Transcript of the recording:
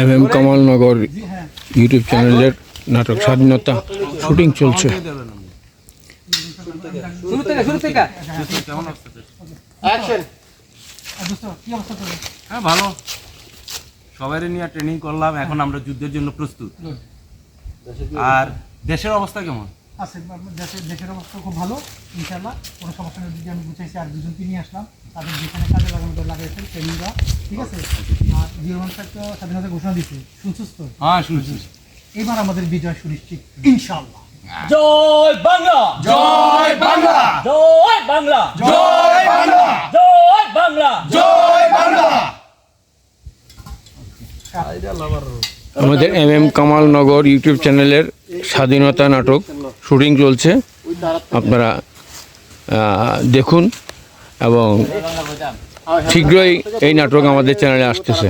M M Kamalnagar YouTube চ্যানেলের নাটক স্বাধীনতা শুটিং চলছে। হ্যাঁ ভালো। সবাই নিয়ে ট্রেনিং করলাম এখন আমরা যুদ্ধের জন্য প্রস্তুত। আর দেশের অবস্থা কেমন? আছে দেশের দেশের অবস্থা খুব ভালো ইনশাল্লাহ কোনো সমস্যা নেই। যদি আমি গুছাইছি আর দুজনকে নিয়ে আসলাম তাদের যেখানে কাজে লাগানো লাগাইছে ট্রেনিং দেওয়া ঠিক আছে? আর জিরো ওয়ান তো স্বাধীনতা ঘোষণা দিচ্ছে শুনছিস তো হ্যাঁ শুনছি এবার আমাদের বিজয় সুনিশ্চিত ইনশাল্লাহ জয় বাংলা! জয় বাংলা! জয় বাংলা! জয় বাংলা! জয় বাংলা! জয় বাংলা! আমাদের M M Kamal Nagar YouTube চ্যানেলের স্বাধীনতা নাটক। শুটিং চলছে। আপনারা দেখুন এবং শীঘ্রই এই নাটক আমাদের চ্যানেলে আসতেছে।